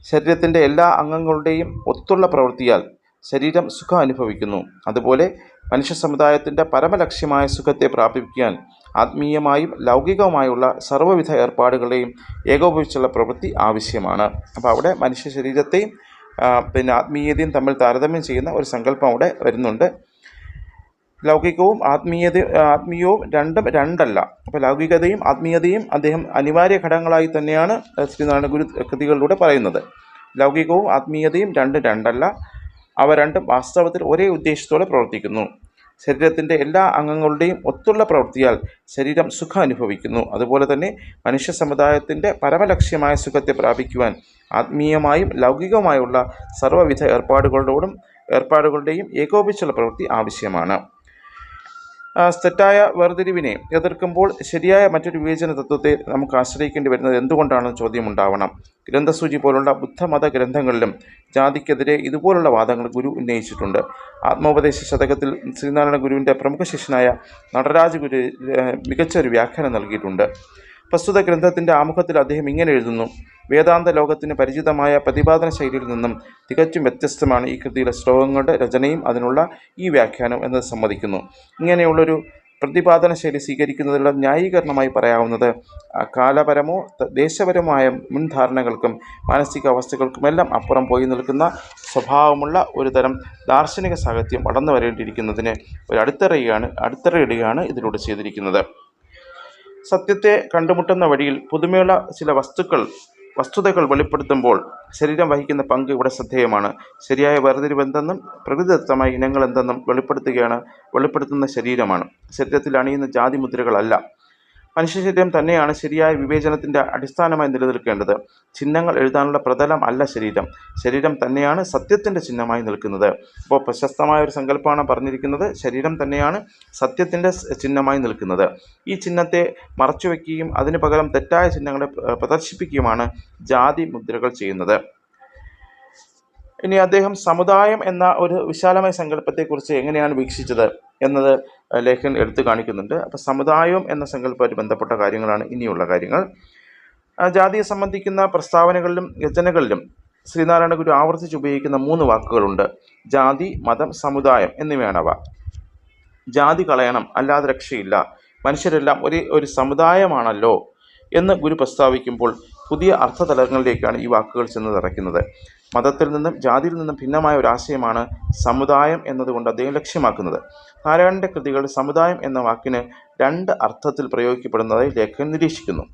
ശരീരത്തിന്റെ എല്ലാ അംഗങ്ങളുടെയും ഒത്തുള്ള പ്രവൃത്തിയാൽ ശരീരം സുഖം അനുഭവിക്കുന്നു. അതുപോലെ മനുഷ്യ സമുദായത്തിന്റെ പരമലക്ഷ്യമായ സുഖത്തെ പ്രാപിക്കാൻ ആത്മീയമായും ലൗകികവുമായുള്ള സർവവിധ ഏർപ്പാടുകളെയും ഏകോപിച്ചുള്ള പ്രവൃത്തി ആവശ്യമാണ്. അപ്പോൾ അവിടെ മനുഷ്യ ശരീരത്തെയും പിന്നെ ആത്മീയതയും തമ്മിൽ താരതമ്യം ചെയ്യുന്ന ഒരു സങ്കല്പം അവിടെ വരുന്നുണ്ട്. ലൗകികവും ആത്മീയത ആത്മീയവും രണ്ടും രണ്ടല്ല. അപ്പോൾ ലൗകികതയും ആത്മീയതയും അദ്ദേഹം അനിവാര്യ ഘടകങ്ങളായി തന്നെയാണ് ശ്രീനാരായണ ഗുരു കൃതികളിലൂടെ പറയുന്നത്. ലൗകികവും ആത്മീയതയും രണ്ടും രണ്ടല്ല. അവ രണ്ടും വാസ്തവത്തിൽ ഒരേ ഉദ്ദേശത്തോടെ പ്രവർത്തിക്കുന്നു. ശരീരത്തിന്റെ എല്ലാ അംഗങ്ങളുടെയും ഒത്തുള്ള പ്രവൃത്തിയാൽ ശരീരം സുഖം അനുഭവിക്കുന്നു. അതുപോലെ തന്നെ മനുഷ്യ സമുദായത്തിന്റെ പരമലക്ഷ്യമായ സുഖത്തെ പ്രാപിക്കുവാൻ ആത്മീയമായും ലൗകികവുമായുള്ള സർവവിധ ഏർപ്പാടുകളോടും ഏർപ്പാടുകളുടെയും ഏകോപിച്ചുള്ള പ്രവൃത്തി ആവശ്യമാണ്. തെറ്റായ വേർതിരിവിനെ എതിർക്കുമ്പോൾ ശരിയായ മറ്റൊരു വിവേചന തത്വത്തെ നമുക്ക് ആശ്രയിക്കേണ്ടി വരുന്നത് എന്തുകൊണ്ടാണെന്ന് ചോദ്യമുണ്ടാവണം. ഗ്രന്ഥസൂചി പോലുള്ള ബുദ്ധമത ഗ്രന്ഥങ്ങളിലും ജാതിക്കെതിരെ ഇതുപോലുള്ള വാദങ്ങൾ ഗുരു ഉന്നയിച്ചിട്ടുണ്ട്. ആത്മോപദേശ ശതകത്തിൽ ശ്രീനാരായണ ഗുരുവിന്റെ പ്രമുഖ ശിഷ്യനായ നടരാജ ഗുരു മികച്ചൊരു വ്യാഖ്യാനം നൽകിയിട്ടുണ്ട്. പ്രസ്തുത ഗ്രന്ഥത്തിന്റെ ആമുഖത്തിൽ അദ്ദേഹം ഇങ്ങനെ എഴുതുന്നു. വേദാന്ത ലോകത്തിന് പരിചിതമായ പ്രതിപാദന ശൈലിയിൽ നിന്നും തികച്ചും വ്യത്യസ്തമാണ് ഈ കൃതിയിലെ ശ്ലോകങ്ങളുടെ രചനയും അതിനുള്ള ഈ വ്യാഖ്യാനം എന്നത് സമ്മതിക്കുന്നു ഇങ്ങനെയുള്ളൊരു പ്രതിപാദന ശൈലി സ്വീകരിക്കുന്നതിനുള്ള ന്യായീകരണമായി പറയാവുന്നത് കാലപരമോ ദേശപരമായ മുൻധാരണകൾക്കും മാനസികാവസ്ഥകൾക്കുമെല്ലാം അപ്പുറം പോയി നിൽക്കുന്ന സ്വഭാവമുള്ള ഒരു തരം ദാർശനിക സാഹിത്യം വളർന്നു വരേണ്ടിയിരിക്കുന്നതിന് ഒരു അടിത്തറയാണ് അടിത്തറയിടുകയാണ് ഇതിലൂടെ ചെയ്തിരിക്കുന്നത്. സത്യത്തെ കണ്ടുമുട്ടുന്ന വഴിയിൽ പുതുമയുള്ള ചില വസ്തുക്കൾ വസ്തുതകൾ വെളിപ്പെടുത്തുമ്പോൾ ശരീരം വഹിക്കുന്ന പങ്ക് ഇവിടെ ശ്രദ്ധേയമാണ്. ശരിയായ വേർതിരിവ് എന്തെന്നും പ്രകൃതിദത്തമായ ഇനങ്ങൾ എന്തെന്നും വെളിപ്പെടുത്തുകയാണ് വെളിപ്പെടുത്തുന്ന ശരീരമാണ്. ശരീരത്തിൽ അണിയുന്ന ജാതി മുദ്രകളല്ല മനുഷ്യ ശരീരം തന്നെയാണ് ശരിയായ വിവേചനത്തിന്റെ അടിസ്ഥാനമായി നിലനിൽക്കേണ്ടത്. ചിഹ്നങ്ങൾ എഴുതാനുള്ള പ്രതലം അല്ല ശരീരം. ശരീരം തന്നെയാണ് സത്യത്തിന്റെ ചിഹ്നമായി നിൽക്കുന്നത്. അപ്പോൾ പ്രശസ്തമായ ഒരു സങ്കല്പമാണ് പറഞ്ഞിരിക്കുന്നത്. ശരീരം തന്നെയാണ് സത്യത്തിന്റെ ചിഹ്നമായി നിൽക്കുന്നത്. ഈ ചിഹ്നത്തെ മറച്ചുവെക്കുകയും അതിന് പകരം തെറ്റായ ചിഹ്നങ്ങളെ പ്ര- പ്രദർശിപ്പിക്കുകയുമാണ് ജാതി മുദ്രകൾ ചെയ്യുന്നത്. ഇനി അദ്ദേഹം സമുദായം എന്ന ഒരു വിശാലമായ സങ്കല്പത്തെക്കുറിച്ച് എങ്ങനെയാണ് വീക്ഷിച്ചത് എന്നത് ലേഖൻ എടുത്തു കാണിക്കുന്നുണ്ട്. അപ്പോൾ സമുദായം എന്ന സങ്കല്പമായിട്ട് ബന്ധപ്പെട്ട കാര്യങ്ങളാണ് ഇനിയുള്ള കാര്യങ്ങൾ. ജാതിയെ സംബന്ധിക്കുന്ന പ്രസ്താവനകളിലും രചനകളിലും ശ്രീനാരായണ ഗുരു ആവർത്തിച്ച് ഉപയോഗിക്കുന്ന മൂന്ന് വാക്കുകളുണ്ട്. ജാതി മതം സമുദായം എന്നിവയാണവ. ജാതി കളയണം അല്ലാതെ രക്ഷയില്ല. മനുഷ്യരെല്ലാം ഒരേ ഒരു സമുദായമാണല്ലോ എന്ന് ഗുരു പ്രസ്താവിക്കുമ്പോൾ പുതിയ അർത്ഥതലങ്ങളിലേക്കാണ് ഈ വാക്കുകൾ ചെന്ന് തറയ്ക്കുന്നത് മതത്തിൽ നിന്നും ജാതിയിൽ നിന്നും ഭിന്നമായ ഒരു ആശയമാണ് സമുദായം എന്നതുകൊണ്ട് അദ്ദേഹം ലക്ഷ്യമാക്കുന്നത്. നാരായണന്റെ കൃതികൾ സമുദായം എന്ന വാക്കിന് രണ്ട് അർത്ഥത്തിൽ പ്രയോഗിക്കപ്പെടുന്നതായി ലേഖകൻ നിരീക്ഷിക്കുന്നു.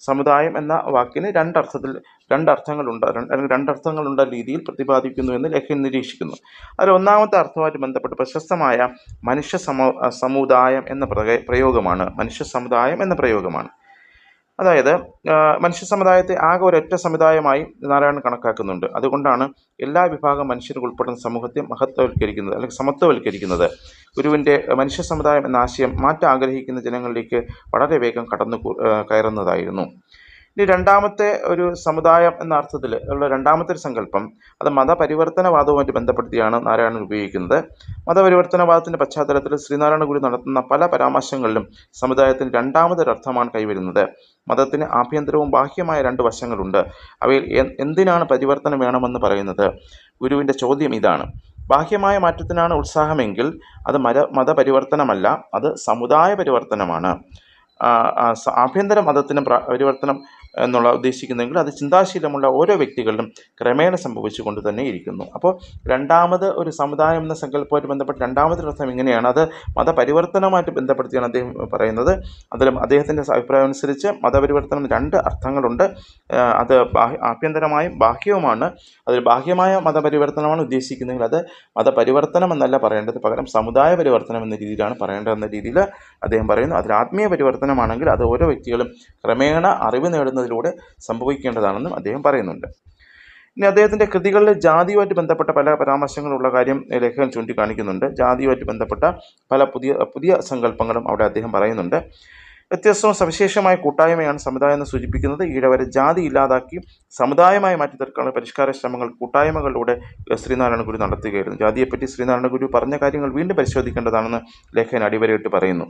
സമുദായം എന്ന വാക്കിന് രണ്ടർത്ഥത്തിൽ രണ്ടർത്ഥങ്ങളുണ്ട് രണ്ട് രണ്ടർത്ഥങ്ങളുണ്ട രീതിയിൽ പ്രതിപാദിക്കുന്നു എന്ന് ലേഖകൻ നിരീക്ഷിക്കുന്നു. അതിൽ ഒന്നാമത്തെ അർത്ഥവുമായിട്ട് ബന്ധപ്പെട്ട് പ്രശസ്തമായ മനുഷ്യ സമ സമുദായം എന്ന പ്രയോഗമാണ് മനുഷ്യ സമുദായം എന്ന പ്രയോഗമാണ്. അതായത് മനുഷ്യ സമുദായത്തെ ആകെ ഒരൊറ്റ സമുദായമായി നാരായണൻ കണക്കാക്കുന്നുണ്ട്. അതുകൊണ്ടാണ് എല്ലാ വിഭാഗം മനുഷ്യരും ഉൾപ്പെടുന്ന സമൂഹത്തെ മഹത്വവൽക്കരിക്കുന്നത് അല്ലെങ്കിൽ സമത്വവൽക്കരിക്കുന്നത്. ഗുരുവിന്റെ മനുഷ്യ സമുദായം എന്ന ആശയം മാറ്റം ആഗ്രഹിക്കുന്ന ജനങ്ങളിലേക്ക് വളരെ വേഗം കടന്നു കയറുന്നതായിരുന്നു. ഇനി രണ്ടാമത്തെ ഒരു സമുദായം എന്ന അർത്ഥത്തിൽ ഉള്ള രണ്ടാമത്തെ ഒരു സങ്കല്പം അത് മതപരിവർത്തനവാദവുമായിട്ട് ബന്ധപ്പെടുത്തിയാണ് നാരായണൻ ഉപയോഗിക്കുന്നത്. മതപരിവർത്തനവാദത്തിന്റെ പശ്ചാത്തലത്തിൽ ശ്രീനാരായണ ഗുരു നടത്തുന്ന പല പരാമർശങ്ങളിലും സമുദായത്തിന് രണ്ടാമതൊരർത്ഥമാണ് കൈവരുന്നത്. മതത്തിന് ആഭ്യന്തരവും ബാഹ്യമായ രണ്ട് വശങ്ങളുണ്ട്. അവയിൽ എന്തിനാണ് പരിവർത്തനം വേണമെന്ന് പറയുന്നത്? ഗുരുവിന്റെ ചോദ്യം ഇതാണ്. ബാഹ്യമായ മാറ്റത്തിനാണ് ഉത്സാഹമെങ്കിൽ അത് മത മതപരിവർത്തനമല്ല അത് സമുദായ പരിവർത്തനമാണ്. ആഭ്യന്തര മതത്തിനും പ്ര- പരിവർത്തനം എന്നുള്ള ഉദ്ദേശിക്കുന്നെങ്കിൽ അത് ചിന്താശീലമുള്ള ഓരോ വ്യക്തികളിലും ക്രമേണ സംഭവിച്ചുകൊണ്ട് തന്നെ ഇരിക്കുന്നു. അപ്പോൾ രണ്ടാമത് ഒരു സമുദായം എന്ന സങ്കല്പവുമായിട്ട് ബന്ധപ്പെട്ട് രണ്ടാമത്തെ അർത്ഥം ഇങ്ങനെയാണ്. അത് മതപരിവർത്തനവുമായിട്ട് ബന്ധപ്പെടുത്തിയാണ് അദ്ദേഹം പറയുന്നത്. അതിലും അദ്ദേഹത്തിന്റെ അഭിപ്രായം അനുസരിച്ച് മതപരിവർത്തനം രണ്ട് അർത്ഥങ്ങളുണ്ട്. അത് ആഭ്യന്തരമായും ബാഹ്യവുമാണ്. അതിൽ ബാഹ്യമായ മതപരിവർത്തനമാണ് ഉദ്ദേശിക്കുന്നതെങ്കിൽ അത് മതപരിവർത്തനം എന്നല്ല പറയേണ്ടത്. പകരം സമുദായ പരിവർത്തനം എന്ന രീതിയിലാണ് പറയേണ്ടതെന്ന രീതിയിൽ അദ്ദേഹം പറയുന്നു. അതിൽ ആത്മീയ പരിവർത്തനമാണെങ്കിൽ അത് ഓരോ വ്യക്തികളും ക്രമേണ അറിവ് നേടുന്നതിലൂടെ സംഭവിക്കേണ്ടതാണെന്നും അദ്ദേഹം പറയുന്നുണ്ട്. ഇനി അദ്ദേഹത്തിന്റെ കൃതികളിൽ ജാതിയുമായിട്ട് ബന്ധപ്പെട്ട പല പരാമർശങ്ങളുള്ള കാര്യം ലേഖകൻ ചൂണ്ടിക്കാണിക്കുന്നുണ്ട്. ജാതിയുമായിട്ട് ബന്ധപ്പെട്ട പല പുതിയ പുതിയ സങ്കല്പങ്ങളും അവിടെ അദ്ദേഹം പറയുന്നുണ്ട്. വ്യത്യസ്തവും സവിശേഷമായ കൂട്ടായ്മയാണ് സമുദായം എന്ന് സൂചിപ്പിക്കുന്നത്. ഈഴവരെ വരെ ജാതി ഇല്ലാതാക്കി സമുദായമായി മാറ്റി തീർക്കാനുള്ള പരിഷ്കാര ശ്രമങ്ങൾ കൂട്ടായ്മകളിലൂടെ ശ്രീനാരായണ ഗുരു നടത്തുകയായിരുന്നു. ജാതിയെപ്പറ്റി ശ്രീനാരായണ ഗുരു പറഞ്ഞ കാര്യങ്ങൾ വീണ്ടും പരിശോധിക്കേണ്ടതാണെന്ന് ലേഖകൻ അടിവരയിട്ട് പറയുന്നു.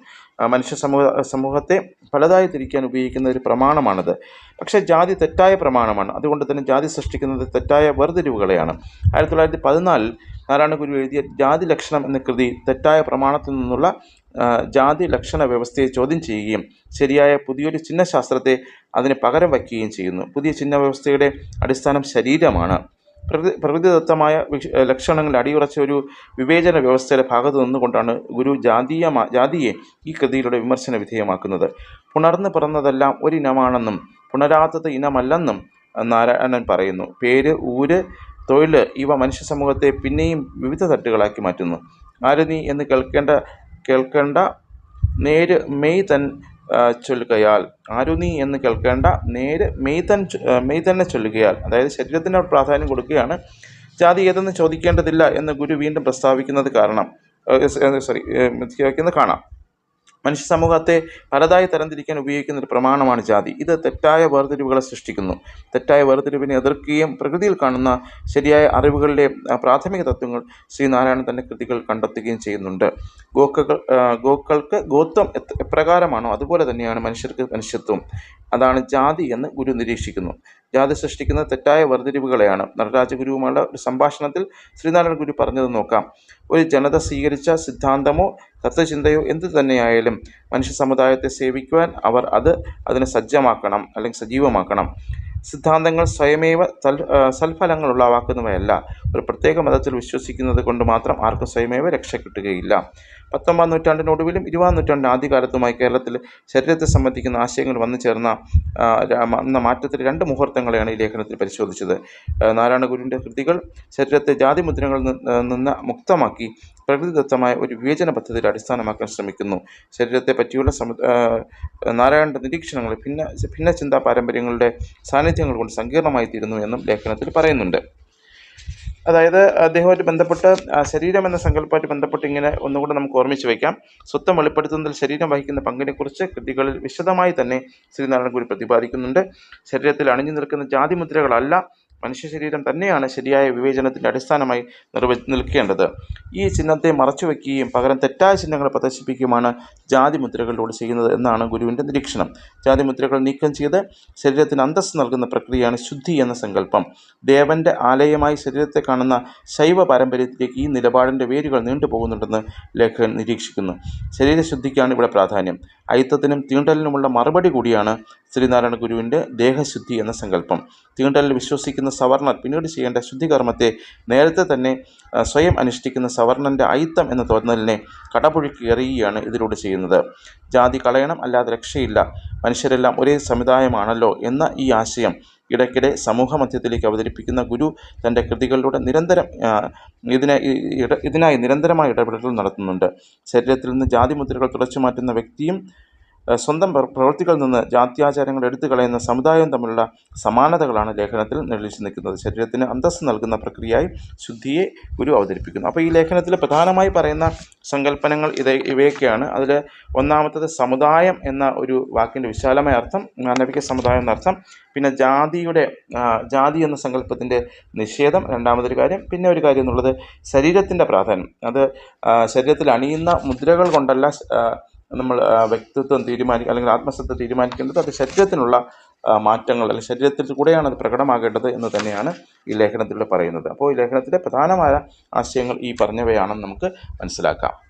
മനുഷ്യ സമൂഹ സമൂഹത്തെ പലതായി തിരിക്കാൻ ഉപയോഗിക്കുന്ന ഒരു പ്രമാണമാണിത്. പക്ഷേ ജാതി തെറ്റായ പ്രമാണമാണ്. അതുകൊണ്ട് തന്നെ ജാതി സൃഷ്ടിക്കുന്നത് തെറ്റായ വേർതിരിവുകളെയാണ്. ആയിരത്തി തൊള്ളായിരത്തി പതിനാലിൽ നാരായണ ഗുരു എഴുതിയ ജാതി ലക്ഷണം എന്ന കൃതി തെറ്റായ പ്രമാണത്തിൽ നിന്നുള്ള ജാതി ലക്ഷണ വ്യവസ്ഥയെ ചോദ്യം ചെയ്യുകയും ശരിയായ പുതിയൊരു ചിഹ്നശാസ്ത്രത്തെ അതിന് പകരം വയ്ക്കുകയും ചെയ്യുന്നു. പുതിയ ചിഹ്ന വ്യവസ്ഥയുടെ അടിസ്ഥാനം ശരീരമാണ്. പ്രകൃതി പ്രകൃതിദത്തമായ ലക്ഷണങ്ങൾ അടിയുറച്ച ഒരു വിവേചന വ്യവസ്ഥയുടെ ഭാഗത്ത് നിന്നുകൊണ്ടാണ് ഗുരു ജാതീയ ജാതിയെ ഈ കൃതിയിലൂടെ വിമർശന വിധേയമാക്കുന്നത്. പുണർന്നു പിറന്നതെല്ലാം ഒരിനമാണെന്നും പുണരാത്തത് ഇനമല്ലെന്നും നാരായണൻ പറയുന്നു. പേര് ഊര് തൊഴിൽ ഇവ മനുഷ്യ സമൂഹത്തെ പിന്നെയും വിവിധ തട്ടുകളാക്കി മാറ്റുന്നു. ആര് നീ എന്ന് കേൾക്കേണ്ട കേൾക്കേണ്ട നേര് മെയ് തൻ ചൊല്ലുകയാൽ. ആരു നീ എന്ന് കേൾക്കേണ്ട നേര് മെയ് തൻ മെയ് തന്നെ ചൊല്ലുകയാൽ. അതായത് ശരീരത്തിന് പ്രാധാന്യം കൊടുക്കുകയാണ്. ജാതി ഏതെന്ന് ചോദിക്കേണ്ടതില്ല എന്ന് ഗുരു വീണ്ടും പ്രസ്താവിക്കുന്നത് കാരണം സോറി കാണാം. മനുഷ്യ സമൂഹത്തെ പലതായി തരംതിരിക്കാൻ ഉപയോഗിക്കുന്ന ഒരു പ്രമാണമാണ് ജാതി. ഇത് തെറ്റായ വേർതിരിവുകളെ സൃഷ്ടിക്കുന്നു. തെറ്റായ വേർതിരിവിനെ എതിർക്കുകയും പ്രകൃതിയിൽ കാണുന്ന ശരിയായ അറിവുകളുടെ പ്രാഥമിക തത്വങ്ങൾ ശ്രീനാരായണൻ തന്റെ കൃതികൾ കണ്ടെത്തുകയും ചെയ്യുന്നുണ്ട്. ഗോക്കകൾ ഗോക്കൾക്ക് ഗോത്വം എപ്രകാരമാണോ അതുപോലെ തന്നെയാണ് മനുഷ്യർക്ക് മനുഷ്യത്വം. അതാണ് ജാതി എന്ന് ഗുരു നിരീക്ഷിക്കുന്നു. ജാതി സൃഷ്ടിക്കുന്ന തെറ്റായ വേർതിരിവുകളെയാണ്. നടരാജഗുരുവുമായുള്ള ഒരു സംഭാഷണത്തിൽ ശ്രീനാരായണ ഗുരു പറഞ്ഞത് നോക്കാം. ഒരു ജനത സ്വീകരിച്ച സിദ്ധാന്തമോ തത്വചിന്തയോ എന്തു തന്നെയായാലും മനുഷ്യ സമുദായത്തെ സേവിക്കുവാൻ അവർ അത് അതിനെ സജ്ജമാക്കണം അല്ലെങ്കിൽ സജീവമാക്കണം. സിദ്ധാന്തങ്ങൾ സ്വയമേവ തൽ സൽഫലങ്ങൾ ഉളവാക്കുന്നവയല്ല ഒരു പ്രത്യേക മതത്തിൽ വിശ്വസിക്കുന്നത് കൊണ്ട് മാത്രം ആർക്കും സ്വയമേവ രക്ഷ കിട്ടുകയില്ല. പത്തൊമ്പതാം നൂറ്റാണ്ടിനൊടുവിലും ഇരുപതാം നൂറ്റാണ്ടിന്റെ ആദ്യകാലത്തുമായി കേരളത്തിൽ ശരീരത്തെ സംബന്ധിക്കുന്ന ആശയങ്ങൾ വന്നു ചേർന്ന എന്ന മാറ്റത്തിൽ രണ്ട് മുഹൂർത്തങ്ങളെയാണ് ഈ ലേഖനത്തിൽ പരിശോധിച്ചത്. ആ, നാരായണ ഗുരുവിന്റെ കൃതികൾ ശരീരത്തെ ജാതി മുദ്രകളിൽ നിന്ന് മുക്തമാക്കി പ്രകൃതിദത്തമായ ഒരു വിവേചന പദ്ധതിയിൽ അടിസ്ഥാനമാക്കാൻ ശ്രമിക്കുന്നു. ശരീരത്തെ പറ്റിയുള്ള സമു നാരായണന്റെ നിരീക്ഷണങ്ങൾ ഭിന്ന ഭിന്ന ചിന്താ പാരമ്പര്യങ്ങളുടെ സാന്നിധ്യങ്ങൾ കൊണ്ട് സങ്കീർണമായി തീരുന്നു എന്നും ലേഖനത്തിൽ പറയുന്നുണ്ട്. അതായത് അദ്ദേഹവുമായിട്ട് ബന്ധപ്പെട്ട് ശരീരം എന്ന സങ്കല്പമായിട്ട് ബന്ധപ്പെട്ട് ഇങ്ങനെ ഒന്നുകൂടെ നമുക്ക് ഓർമ്മിച്ച് വയ്ക്കാം. സ്വത്വം വെളിപ്പെടുത്തുന്നതിൽ ശരീരം വഹിക്കുന്ന പങ്കിനെക്കുറിച്ച് കൃതികളിൽ വിശദമായി തന്നെ ശ്രീനാരായണ ഗുരു പ്രതിപാദിക്കുന്നുണ്ട്. ശരീരത്തിൽ അണിഞ്ഞു നിൽക്കുന്ന ജാതിമുദ്രകളല്ല മനുഷ്യ ശരീരം തന്നെയാണ് ശരിയായ വിവേചനത്തിന്റെ അടിസ്ഥാനമായി നിർവ നിൽക്കേണ്ടത്. ഈ ചിഹ്നത്തെ മറച്ചു വയ്ക്കുകയും പകരം തെറ്റായ ചിഹ്നങ്ങൾ പ്രദർശിപ്പിക്കുകയുമാണ് ജാതി മുദ്രകളിലൂടെ ചെയ്യുന്നത് എന്നാണ് ഗുരുവിന്റെ നിരീക്ഷണം. ജാതി മുദ്രകൾ നീക്കം ചെയ്ത് ശരീരത്തിന് അന്തസ് നൽകുന്ന പ്രക്രിയയാണ് ശുദ്ധി എന്ന സങ്കല്പം. ദേവന്റെ ആലയമായി ശരീരത്തെ കാണുന്ന ശൈവ പാരമ്പര്യത്തിലേക്ക് ഈ നിലപാടിന്റെ വേരുകൾ നീണ്ടുപോകുന്നുണ്ടെന്ന് ലേഖകൻ നിരീക്ഷിക്കുന്നു. ശരീരശുദ്ധിക്കാണ് ഇവിടെ പ്രാധാന്യം. അയിത്തത്തിനും തീണ്ടലിനുമുള്ള മറുപടി കൂടിയാണ് ശ്രീനാരായണ ഗുരുവിന്റെ ദേഹശുദ്ധി എന്ന സങ്കല്പം. തീണ്ടലിൽ വിശ്വസിക്കുന്ന സവർണർ പിന്നീട് ചെയ്യേണ്ട ശുദ്ധികർമ്മത്തെ നേരത്തെ തന്നെ സ്വയം അനുഷ്ഠിക്കുന്ന സവർണന്റെ അയിത്തം എന്ന തോന്നലിനെ കടപുഴുക്കി എറിയുകയാണ് ഇതിലൂടെ ചെയ്യുന്നത്. ജാതി കളയണം അല്ലാതെ രക്ഷയില്ല. മനുഷ്യരെല്ലാം ഒരേ സമുദായമാണല്ലോ എന്ന ഈ ആശയം ഇടയ്ക്കിടെ സമൂഹ മധ്യത്തിലേക്ക് അവതരിപ്പിക്കുന്ന ഗുരു തന്റെ കൃതികളിലൂടെ നിരന്തരം ഇതിനെ ഇതിനായി നിരന്തരമായ ഇടപെടലുകൾ നടത്തുന്നുണ്ട്. ശരീരത്തിൽ നിന്ന് ജാതി മുദ്രകൾ തുടച്ചു മാറ്റുന്ന വ്യക്തിയും സ്വന്തം പ്ര- പ്രവൃത്തികളിൽ നിന്ന് ജാത്യാചാരങ്ങൾ എടുത്തു കളയുന്ന സമുദായം തമ്മിലുള്ള സമാനതകളാണ് ലേഖനത്തിൽ നിഴലിച്ചു നിൽക്കുന്നത്. ശരീരത്തിന് അന്തസ്സ് നൽകുന്ന പ്രക്രിയയായി ശുദ്ധിയെ ഗുരു അവതരിപ്പിക്കുന്നു. അപ്പോൾ ഈ ലേഖനത്തിൽ പ്രധാനമായി പറയുന്ന സങ്കല്പനങ്ങൾ ഇത് ഇവയൊക്കെയാണ്. അതിൽ ഒന്നാമത്തത് സമുദായം എന്ന ഒരു വാക്കിന്റെ വിശാലമായ അർത്ഥം മാനവിക സമുദായം എന്നർത്ഥം പിന്നെ ജാതിയുടെ ജാതി എന്ന സങ്കല്പത്തിന്റെ നിഷേധം രണ്ടാമതൊരു കാര്യം പിന്നെ ഒരു കാര്യം എന്നുള്ളത് ശരീരത്തിന്റെ പ്രാധാന്യം. അത് ശരീരത്തിൽ അണിയുന്ന മുദ്രകൾ കൊണ്ടല്ല നമ്മൾ വ്യക്തിത്വം തീരുമാനിക്കുക അല്ലെങ്കിൽ ആത്മസത്ത തീരുമാനിക്കേണ്ടത് അത് ശരീരത്തിനുള്ള മാറ്റങ്ങൾ അല്ലെങ്കിൽ ശരീരത്തിൽ കൂടെയാണ് അത് പ്രകടമാകേണ്ടത് എന്ന് തന്നെയാണ് ഈ ലേഖനത്തിലൂടെ പറയുന്നത്. അപ്പോൾ ഈ ലേഖനത്തിലെ പ്രധാനമായ ആശയങ്ങൾ ഈ പറഞ്ഞവയാണെന്ന് നമുക്ക് മനസ്സിലാക്കാം.